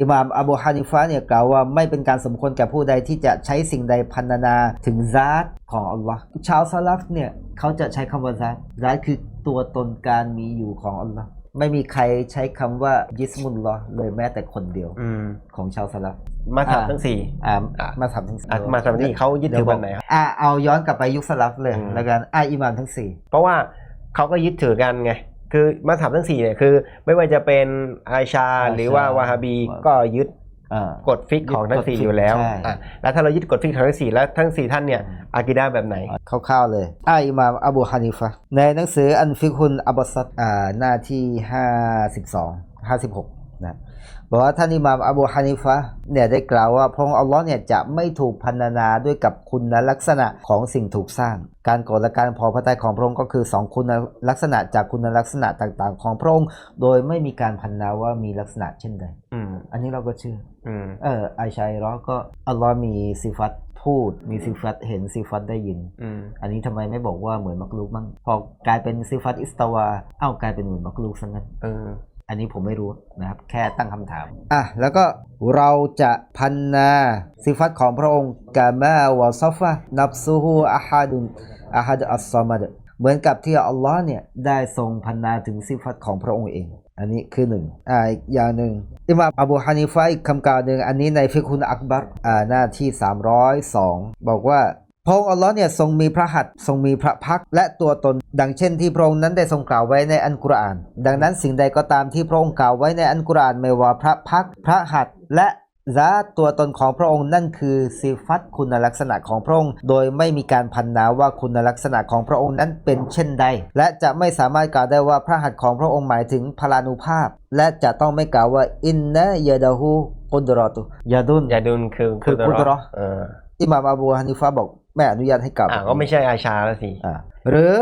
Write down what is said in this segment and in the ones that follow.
อิหม่ามอบูฮานิฟะห์เนี่ยกล่าวว่าไม่เป็นการสมควรแก่ผู้ใดที่จะใช้สิ่งใดพันนาถึงซาตของอัลลอฮ์ชาวซาลัฟเนี่ยเขาจะใช้คำว่าซาตซาตคือตัวตนการมีอยู่ของอัลลอฮ์ไม่มีใครใช้คำว่ายิสมุลลอฮ์เลยแม้แต่คนเดียวอืมของชาวซาลัฟมาสับอ่าทั้งสี่อ่าอะมาทำทั้งสี่อะมาสับนี่เขายึดถือแบบไหนครับอ่าเอาย้อนกลับไปยุคสลับเลยอืมแล้วกันอ่าอิหม่ามทั้งสี่เพราะว่าเขาก็ยึดถือกันไง คือมาสับทั้งสี่เนี่ยคือ ไม่ว่าจะเป็นอาชาอาชาหรือว่าวาฮาบีว่าก็ยึดอ่ากฎฟิกของทั้งสี่ยึดกฎฟิกอยู่แล้วใช่อะแล้วถ้าเรายึดกฎฟิกของทั้งสี่แล้วทั้งสี่ท่านเนี่ยอากิดาแบบไหน คร่าวๆเลยอ่าอิหม่ามอบูฮานิฟะห์ในหนังสืออันฟิกฮุนอับบซัดอ่าหน้าที่ 52 56 นะบอกว่าท่านอิหม่ามอบูฮานิฟะห์เนี่ยได้กล่าวว่าพระองค์อัลลอฮ์เนี่ยจะไม่ถูกพันนาด้วยกับคุณลักษณะของสิ่งถูกสร้าง การโกรธและการพอพระทัยของพระองค์ก็คือสองคุณลักษณะจากคุณลักษณะต่างๆ ของพระองค์ โดยไม่มีการพันนาว่ามีลักษณะเช่นใดอืมอันนี้เราก็เชื่ออืมเออไอชัยรอก็อัลลอฮ์มีสิฟัตพูดมีสิฟัตเห็นสิฟัตได้ยินอืมอันนี้ทำไมไม่บอกว่าเหมือนมักลุกบ้างพอกลายเป็นซิฟัตอิสตาวา เอ้ากลายเป็นเหมือนมักลุกซะงั้นเอันนี้ผมไม่รู้นะครับ แค่ตั้งคำถาม อะ แล้วก็เราจะพันนาซิฟัตของพระองค์กามาวะซอฟะนับซูฮูอาฮัดุนอาฮัดอัสซอมัดเหมือนกับที่อัลลอฮ์เนี่ย ได้ทรงพันนาถึงซิฟัตของพระองค์เอง อันนี้คือหนึ่งอ่าอีกอย่างหนึ่งอิมามอบูฮานิฟะอีกคำกล่าวหนึ่งอันนี้ในฟิกุนอักบัรอ่าหน้าที่ 302 บอกว่า พระองค์อัลลอฮ์เนี่ยทรงมีพระหัตถ์ทรงมีพระพักตร์และตัวตน ดังเช่นที่พระองค์นั้นได้ทรงกล่าวไว้ในอันกุรอาน ดังนั้นสิ่งใดก็ตามที่พระองค์กล่าวไว้ในอันกุรอานไม่ว่าพระพักตร์พระหัตถ์และซาตตัวตนของพระองค์นั่นคือสิฟัตคุณลักษณะของพระองค์ โดยไม่มีการพันนาว่าคุณลักษณะของพระองค์นั้นเป็นเช่นใด และจะไม่สามารถกล่าวได้ว่าพระหัตถ์ของพระองค์หมายถึงพลานุภาพ และจะต้องไม่กล่าวว่าอินนะยาดาฮูกุดรอตุยาดุนยาดุนคือคือกุดเราะห์เอออิหม่ามอบูฮานิฟะห์บอก ไม่อนุญาตให้กล่าวอ่าแบบก็นี้ไม่ใช่อาชาแล้วสิอ่าหรือ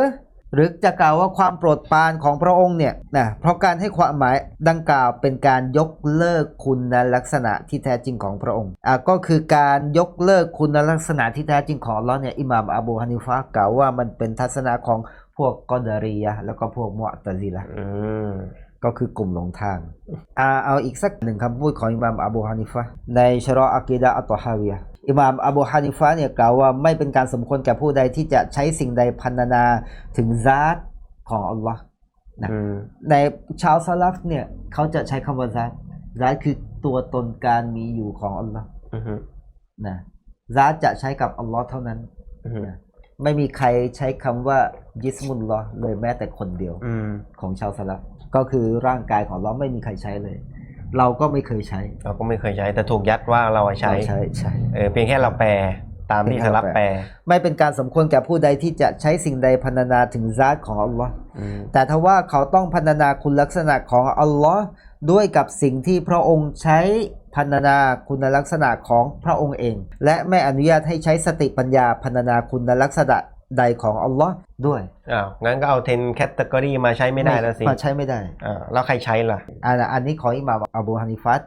หรือจะกล่าวว่าความโปรดปรานของพระองค์เนี่ยนะเพราะการให้ความหมายดังกล่าวเป็นการยกเลิกคุณลักษณะที่แท้จริงของพระองค์อ่าก็คือการยกเลิกคุณลักษณะที่แท้จริงของอัลเลาะห์เนี่ยอิหม่ามอบูฮานิฟะห์กล่าวว่ามันเป็นทัศนะของพวกกอดารียะห์แล้วก็พวกมุอ์ตะซิละห์อืมก็คือกลุ่มหลงทางอ่าเอาอีกสักหนึ่งคำพูดของอิหม่ามอบูฮานิฟะห์ในชะรออะกีดะห์อัตตอฮาวียะห์ อิหม่ามอบูฮานิฟะห์เนี่ยกล่าวว่าไม่เป็นการสมควรแก่ผู้ใดที่จะใช้สิ่งใดพันนาถึงซาตของอัลลอฮ์นะอืมในชาวซาลัฟเนี่ยเขาจะใช้คำว่าซาตซาตคือตัวตนการมีอยู่ของอัลลอฮ์อืมนะซาตจะใช้กับอัลลอฮ์เท่านั้นอืมไม่มีใครใช้คำว่ายิสมุลลอฮ์เลยแม้แต่คนเดียวอืมของชาวสลับก็คือร่างกายของเราไม่มีใครใช้เลย เราก็ไม่เคยใช้ เราก็ไม่เคยใช้ แต่ถูกยัดว่าเราอะใช้เราใช้ใช้เออเพียงแค่เราแปลตามที่สลับแปล ไม่เป็นการสมควรแก่ผู้ใดที่จะใช้สิ่งใดพรรณนาถึงซาตของอัลลอฮ์อืมแต่ถ้าว่าเขาต้องพรรณนาคุณลักษณะของอัลลอฮ์ด้วยกับสิ่งที่พระองค์ใช้พรรณนาคุณลักษณะของพระองค์เอง และไม่อนุญาตให้ใช้สติปัญญาพรรณนาคุณลักษณะ ใดของอัลลอฮ์ด้วยอ้าวงั้นก็เอาเทนแคตตากรีมาใช้ไม่ได้แล้วสิมาใช้ไม่ได้อ่าแล้วใครใช้ล่ะอันอันนี้ของอิหม่ามอบูฮานิฟัต